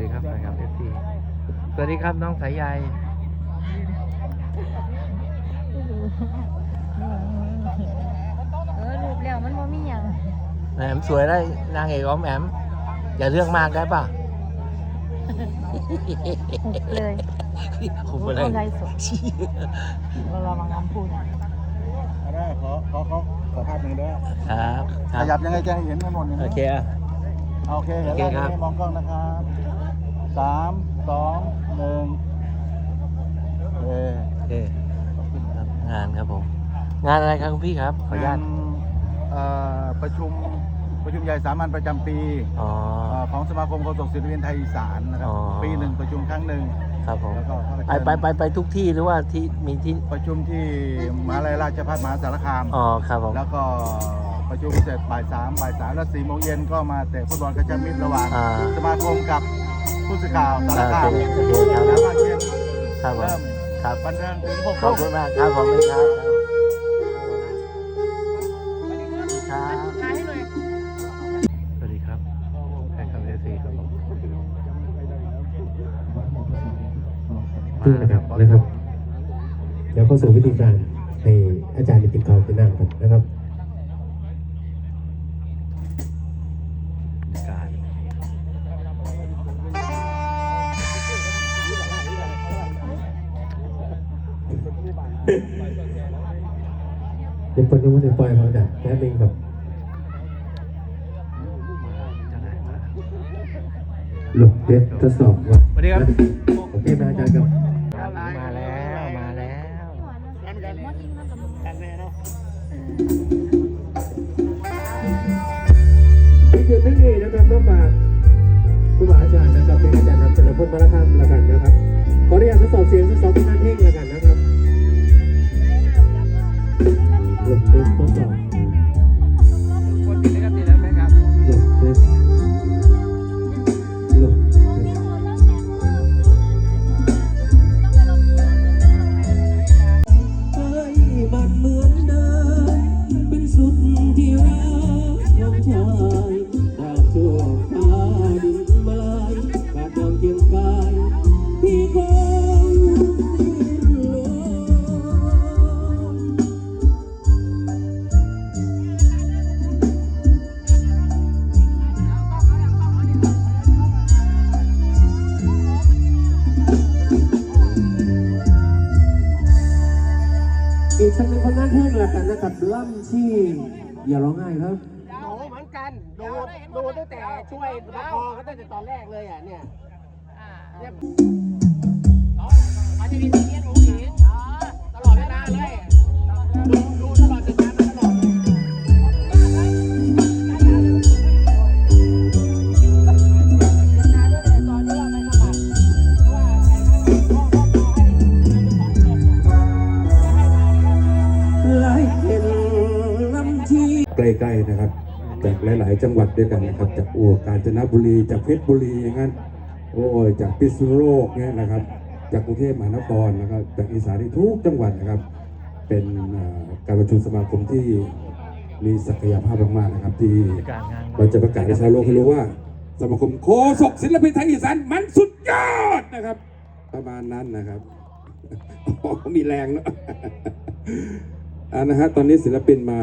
ดีครับแฟนคลับเอฟซีสวัสดีครับน้องสายใยเออรูปแล้วมันบ่มีหยังแหมสวยได้นางเอกอ้อมแอม อย่าเรื่องมากได้ป่ะเลยคุมไปเลยคนไทยสดเวลาบางคำพูดอะได้ขอขอขอขอภาพหนึ่งด้วยครับคขรับยับยังไงจะให้เห็นกันหมดเลยโอนะเคอะ โอเคเห็นโอเคแล้วครับนี่มองกล้องนะครับ สามสองหนึ่งเออโอเคครับงานครับผม งานอะไรครับคุณพี่ครับขออนุญาตเอ่อประชุมประชุมใหญ่สามัญประจำปีอ๋อ เอ่อของสมาคมโฆษกศิลปินไทยอีสานนะครับ อ๋อ ปีหนึ่งประชุมครั้งหนึ่งครับผม แล้วก็เขาก็ไปไปไปไปทุกที่หรือว่าที่มีที่ประชุมที่มหาลัยราชภัฏมหาสารคาม อ๋อครับผมแล้วก็ประชุมเสร็จบ่ายสามบ่ายสามแล้วสี่โมงเย็นก็มาเตะฟุตบอลกระชับมิตรระหว่างอ่าสมาคมกับ ผู้สื่อข่าวสารโอคาเคมโอเคครับแล้วก็เย็นครับผมเริ่มครับบันเทิงถึงหกขอบทุ่คุมณมากครับผมเลยครับครับสวัสดีครับแฟนคลับเอฟซีครับผมนี่นะครับนะครับ เดี๋ยวเข้าสู่วิธีการให้อาจารย์ติดกาวติดน้ำกันนะครับ เดี๋ยวปนยังไม่ได้ปล่อยเขาจ้ะแป๊บนึงครับ หลบเด็ดทดสอบว่าสวัสดีครับ โอเคนะอาจารย์ครับ มาแล้ว มาแล้วนี่คือทั้งนี้นะครับต้องฝากครูบาอาจารย์นะครับเป็นอาจารย์นำเสนอพจน์มาละคำละกันนะครับ ขออนุญาตทดสอบเสียงทดสอบ นะครับล่ำที่อย่าร้องไห้ครับโอ้เหมือนกันดูดูตั้งแต่ช่วยประคองเขาตั้งแต่ตอนแรกเลยอะเนี่ยเนี่ยมันจะมีเสียงหลงหญิงตลอดเวลาเลยดูดู ใกล้ๆนะครับ จากหลาย ๆ จังหวัดด้วยกันนะครับ จากอัวกาญจนบุรีจากเพชรบุรีอย่างนั้นโอ้ยจากพิษณุโลกเนี่ยนะครับ จากกรุงเทพมหานครนะครับจากอีสานทุกจังหวัดนะครับ เป็นการประชุมสมาคมที่มีศักยภาพมากๆนะครับ ที่เราจะประกาศให้ชาวโลกให้รู้ว่า สมาคมโคศกศิลปินไทยอีสานมันสุดยอดนะครับ ประมาณนั้นนะครับมีแรงเนอะอ่านะฮะตอนนี้ศิลปินมา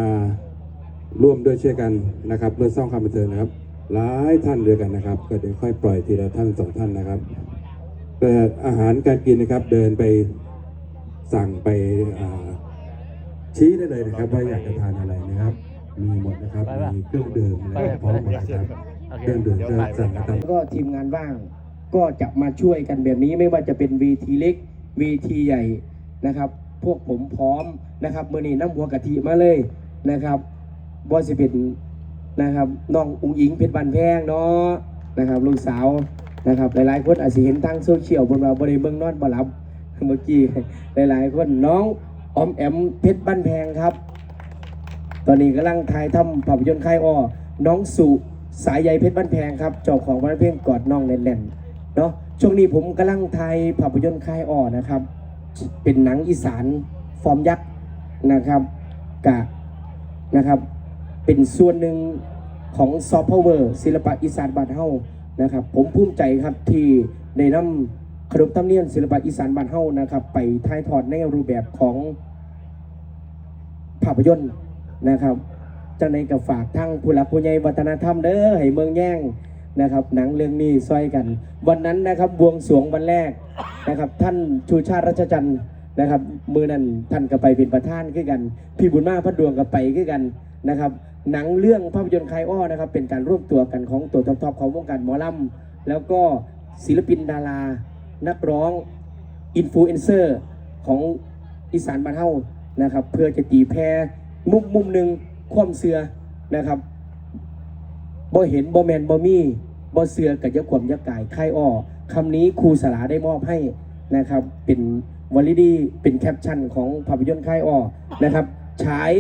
ร่วมด้วยช่วยกันนะครับเพื่อสร้างความบันเทิงนะครับ หลายท่านด้วยกันนะครับ ก็เดี๋ยวค่อยปล่อยทีละท่านสองท่านนะครับแต่อาหารการกินนะครับเดินไปสั่งไปอ่าชี้ได้เลยนะครับว่าอยากจะทานอะไรนะครับ มีหมดนะครับมีเครื่องดื่มอะไรพร้อมหมดนะครับโอเคเครื่องดื่มเดี๋ยวก็ไปสั่งนะครับก็ทีมงานว่างก็จะมาช่วยกันแบบนี้ไม่ว่าจะเป็นเวทีเล็กเวทีใหญ่นะครับ พวกผมพร้อมนะครับมือนี้น้ำหัวกะทิมาเลยนะครับ บอสิเป็นนะครับน้องอุ๋งอิงเพชรบันแพงเนาะนะครับลูกสาวนะครับหลายๆคนอาจจะเห็นทางโซเชียลบนว่าบริเบิงนอนบ่หลับเมื่อกี้หลายๆคนน้องออมแอมเพชรบันแพงครับ ตอนนี้กำลังถ่ายทำภาพยนตร์ค่ายอ้อน้องสุสายใยเพชรบ้านแพงครับเจ้าของบ้านเพลงกอดน้องแน่นๆเนาะช่วงนี้ผมกำลังถ่ายภาพยนตร์ค่ายอ้อนะครับ เป็นหนังอีสานฟอร์มยักษ์นะครับกะนะครับ เป็นส่วนหนึ่งของซอฟต์พาวเวอร์ศิลปะอีสานบ้านเฮานะครับ ผมภูมิใจครับที่ได้นำขนบธรรมเนียมศิลปะอีสานบ้านเฮานะครับ ไปถ่ายทอดในรูปแบบของภาพยนตร์นะครับจังในกับฝากทั้งผู้หลักผู้ใหญ่วัฒนธรรมเด้อให้เมืองแย่งนะครับ หนังเรื่องนี้ซอยกัน วันนั้นนะครับบวงสวงวันแรกนะครับ ท่านชูชาติรัชจันทร์นะครับ มือนั้นท่านก็ไปเป็นประธานขึ้นกัน พี่บุญมาพัดดวงก็ไปขึ้นกัน นะครับ หนังเรื่องภาพยนตร์คลายอ้อนะครับ เป็นการร่วมตัวกันของตัวท็อปๆของวงการหมอลำแล้วก็ศิลปินดารา นักร้อง อินฟลูเอนเซอร์ของอีสานบ้านเฮานะครับ เพื่อจะตีแพรมุมมุมหนึ่งความเสือนะครับบ่เห็นบ่แมนบ่มีบ่เสือกับยะขวมยะกายคายอ้อคำนี้ครูสลาได้มอบให้นะครับ เป็นวลีดีเป็นแคปชั่นของภาพยนตร์ค่ายอ้อนะครับฉาย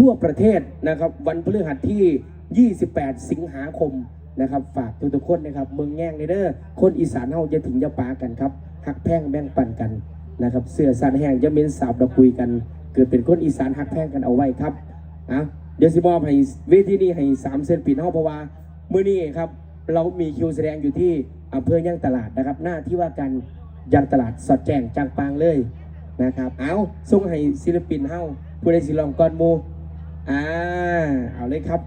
ทั่วประเทศนะครับ วันพฤหัสที่ 28 สิงหาคมนะครับฝากทุกๆคนนะครับเมืองแง่งในเด้อคนอีสานเฮาจะถึงจะปากันครับหักแพงแบ่งปันกันนะครับเสื้อสานแห้งจะเม้นสาบดอกคุยกัน เกิดเป็นคนอีสานหักแพงกันเอาไว้ครับอะเดี๋ยวสิมอบให้เวทีนี้ให้สามเซนปินเฮาเพราะว่ามื้อนี้ครับเรามีคิวแสดงอยู่ที่อำเภอย่างตลาดนะครับ หน้าที่ว่าการยังตลาดสอดแจ้งจางปางเลยนะครับ เอาส่งให้ศิลปินเฮาผู้ใดสิลองก่อนหมู อ่าเอาเลยครับ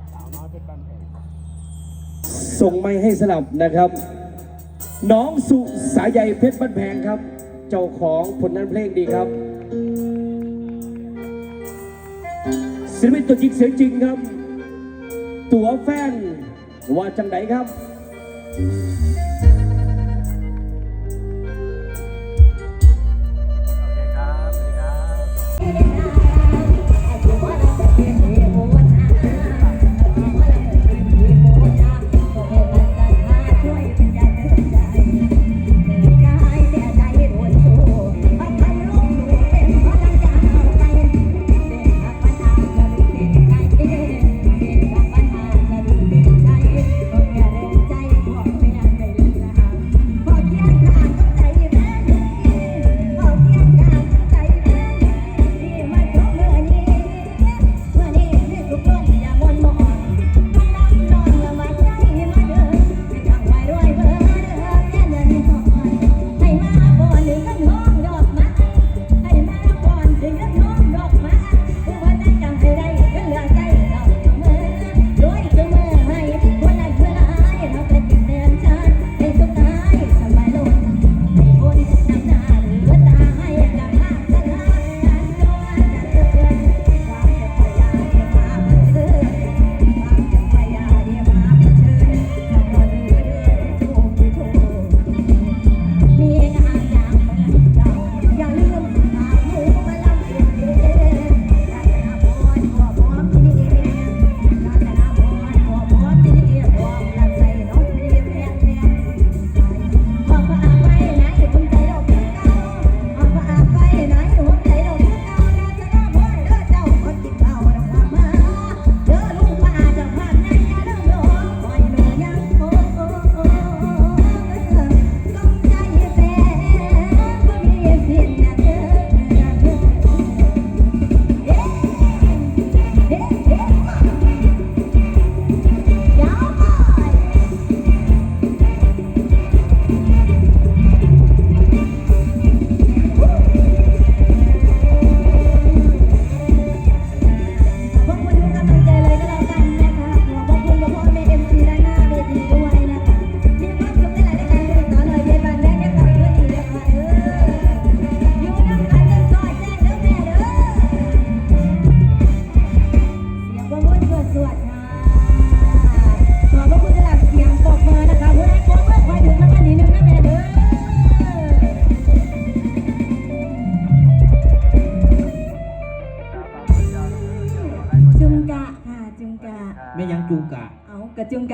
ส่งไม้ให้สลับนะครับ น้องสุสายใยเพชรบ้านแพงครับ เจ้าของผลงานเพลงดีครับศิลปินตัวจริงเสียงจริงครับ ตัวแฟนว่าจังไดครับ สวดสวดค่ะขอบพระคุณสำหรับเสียงปรบมือนะคะผู้ใดปรบมือคอยถึงรางวัลที่หนึ่งนะแม่เด้อจุงกะค่ะจุงกะ ไม่ยังจูกะ เอากระจุงกะ